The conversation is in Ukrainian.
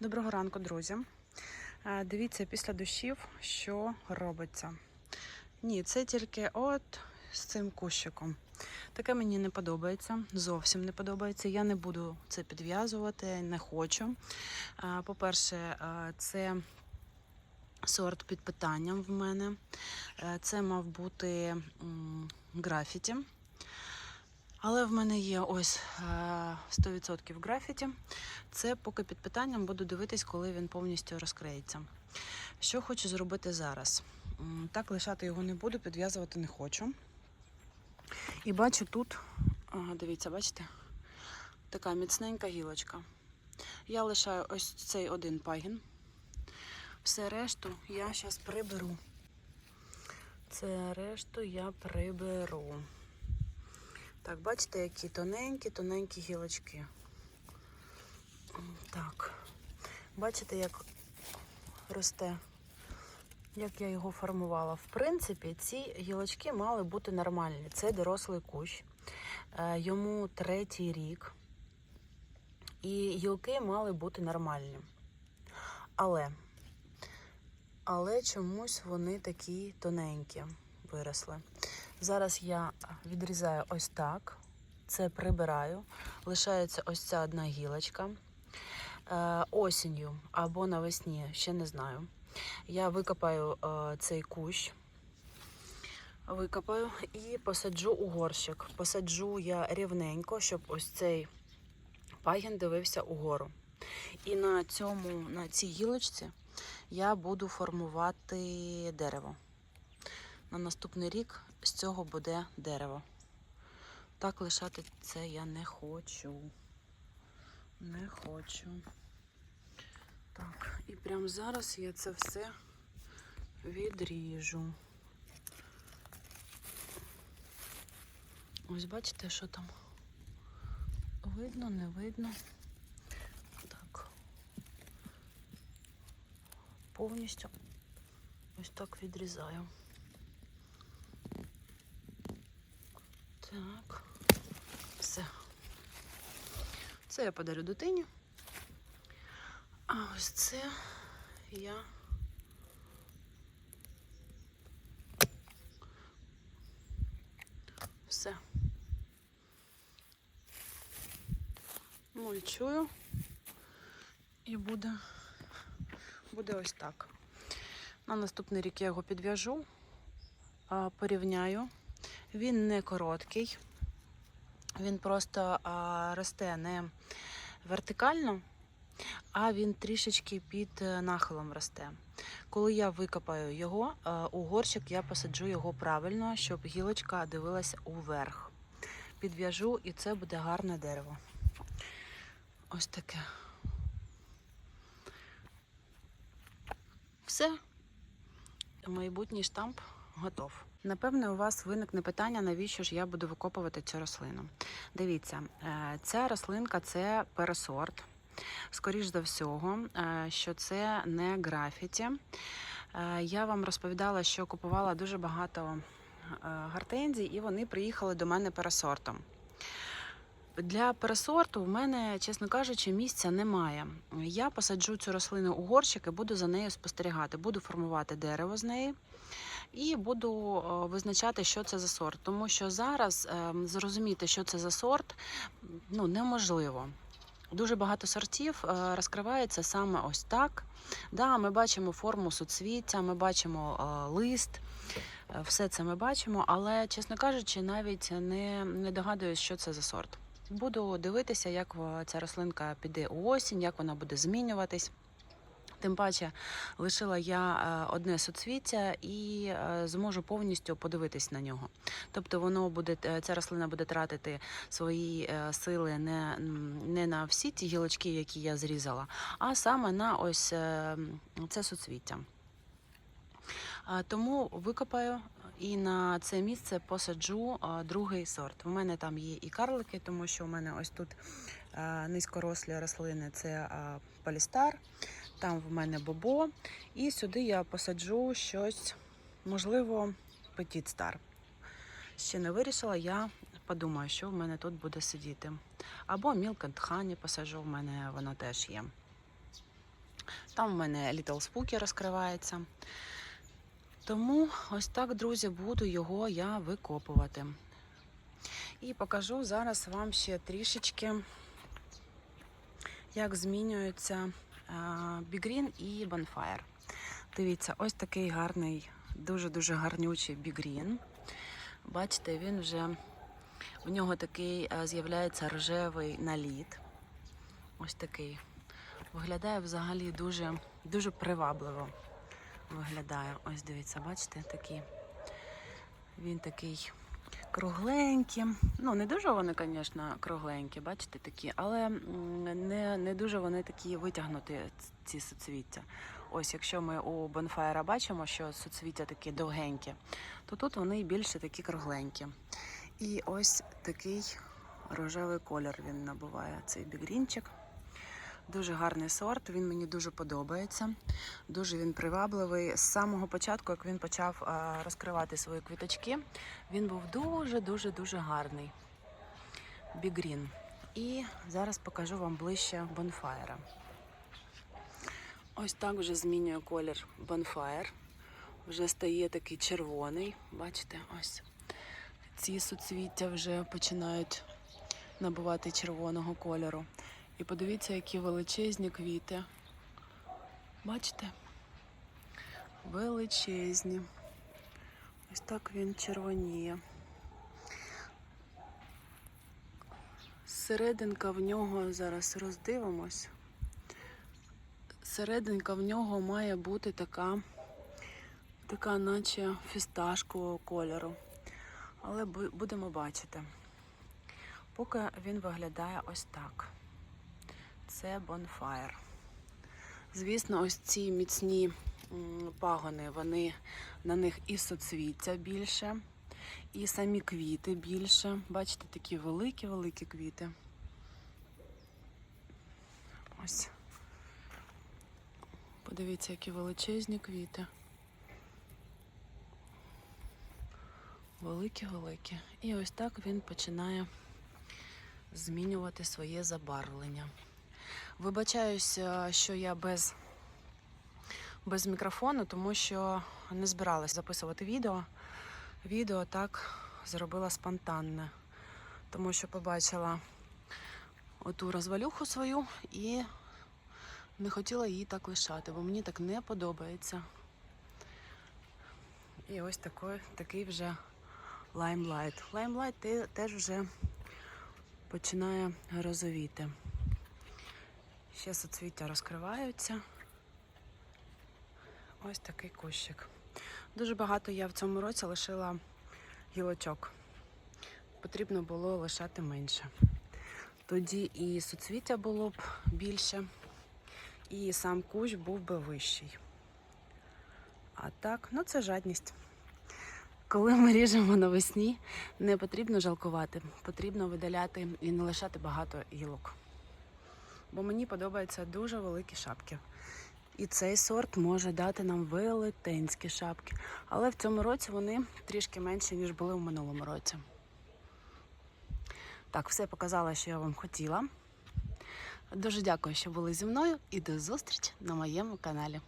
Доброго ранку, друзі. Е, Дивіться після дощів, що робиться. Ні, це тільки от з цим кущиком. Таке мені не подобається, зовсім не подобається. Я не буду це підв'язувати, не хочу. Е, По-перше, е, це сорт під питанням в мене. Це мав бути графіті. Але в мене є ось е, 100% графіті. Це поки під питанням буду дивитись, коли він повністю розкриється. Що хочу зробити зараз? Так лишати його не буду, підв'язувати не хочу. І бачу тут, дивіться, бачите, така міцненька гілочка. Я лишаю ось цей один пагін. Все решту я зараз приберу. Це решту я приберу. Так, бачите, які тоненькі, тоненькі гілочки. Так. Бачите, як росте, як я його формувала. В принципі, ці гілочки мали бути нормальні. Це дорослий кущ. Е, Йому третій рік. І гілки мали бути нормальні. Але, але чомусь вони такі тоненькі виросли. Зараз я відрізаю ось так, це прибираю. Лишається ось ця одна гілочка. Е, осінню або навесні, ще не знаю. Я викопаю е, цей кущ, викопаю і посаджу у горщик. Посаджу я рівненько, щоб ось цей пагін дивився угору. І на цьому, на цій гілочці я буду формувати дерево. На наступний рік з цього буде дерево. Так лишати це я не хочу. Не хочу. Так, і прямо зараз я це все відріжу. Ось бачите, що там? Видно, не видно. Так. Повністю ось так відрізаю. Так, все. Це я подарю дитині. А ось це я все. Мульчую і буде, буде ось так. На наступний рік я його підв'яжу, порівняю. Він не короткий, він просто а, росте не вертикально, а він трішечки під е, нахилом росте. Коли я викопаю його, е, у горщик я посаджу його правильно, щоб гілочка дивилася уверх. Підв'яжу і це буде гарне дерево. Ось таке. Все. Майбутній штамп готов. Напевне, у вас виникне питання, навіщо ж я буду викопувати цю рослину. Дивіться, е, ця рослинка це пересорт. Скоріш за всього, е, що це не графіті. Е, Я вам розповідала, що купувала дуже багато гортензій, і вони приїхали до мене пересортом. Для пересорту в мене, чесно кажучи, місця немає. Я посаджу цю рослину у горщик і буду за нею спостерігати. Буду формувати дерево з неї і буду е, визначати, що це за сорт. Тому що зараз е, зрозуміти, що це за сорт, ну неможливо. Дуже багато сортів е, розкривається саме ось так. Да, ми бачимо форму суцвіття, ми бачимо лист, все це ми бачимо, але, чесно кажучи, навіть не, не догадуюсь, що це за сорт. Буду дивитися, як ця рослинка піде у осінь, як вона буде змінюватись. Тим паче лишила я е, одне суцвіття і е, зможу повністю подивитись на нього. Тобто воно буде е, ця рослина буде тратити свої сили не, не на всі ті гілочки, які я зрізала, а саме на ось це суцвіття. А, Тому викопаю і на це місце посаджу другий сорт. У мене там є і карлики, тому що у мене ось тут низькорослі рослини це полістар, там в мене бобо. І сюди я посаджу щось, можливо, Star. Ще не вирішила, я подумаю, що в мене тут буде сидіти. Або Milk Honey посаджу, в мене воно теж є. Там в мене Little Spooky розкривається. Тому ось так, друзі, буду його я викопувати. І покажу зараз вам ще трішечки, як змінюються бігрін і Bonfire. Дивіться, ось такий гарний, дуже-дуже гарнючий бігрін. Бачите, він вже в нього такий е, з'являється рожевий наліт. Ось такий. Виглядає взагалі дуже, дуже привабливо. Виглядає. Ось дивіться, бачите, такий. Він такий кругленький. Ну, не дуже вони, звісно, кругленькі, бачите, такі, але не, не дуже вони такі витягнуті, ці суцвіття. Ось, якщо ми у Бонфайра бачимо, що суцвіття такі довгенькі, то тут вони більше такі кругленькі. І ось такий рожевий колір він набуває, цей бігрінчик. Дуже гарний сорт, він мені дуже подобається. Дуже він привабливий. З самого початку, як він почав розкривати свої квіточки, він був дуже-дуже дуже гарний. Бігрін. І зараз покажу вам ближче бонфайра. Ось так вже змінює колір бонфайр. Вже стає такий червоний. Бачите, ось ці суцвіття вже починають набувати червоного кольору. І подивіться, які величезні квіти. Бачите? Величезні. Ось так він червоніє. Серединка в нього зараз роздивимось. Серединка в нього має бути така, така наче фісташкового кольору. Але будемо бачити. Поки він виглядає ось так. Це Bonfire. Звісно, ось ці міцні пагони, вони на них і соцвіття більше, і самі квіти більше. Бачите, такі великі-великі квіти. Ось. Подивіться, які величезні квіти. Великі-великі. І ось так він починає змінювати своє забарвлення. Вибачаюся, що я без, без мікрофону, тому що не збиралась записувати відео. Відео так зробила спонтанне, тому що побачила оту розвалюху свою і не хотіла її так лишати, бо мені так не подобається. І ось такий, такий вже лаймлайт. Лаймлайт те- теж вже починає розовіти. Ще соцвіття розкриваються. Ось такий кущик. Дуже багато я в цьому році лишила гілочок. Потрібно було лишати менше. Тоді і суцвіття було б більше, і сам кущ був би вищий. А так, ну це жадність. Коли ми ріжемо навесні, не потрібно жалкувати, потрібно видаляти і не лишати багато гілок. Бо мені подобаються дуже великі шапки. І цей сорт може дати нам велетенські шапки. Але в цьому році вони трішки менші, ніж були в минулому році. Так, все показала, що я вам хотіла. Дуже дякую, що були зі мною, і до зустрічі на моєму каналі.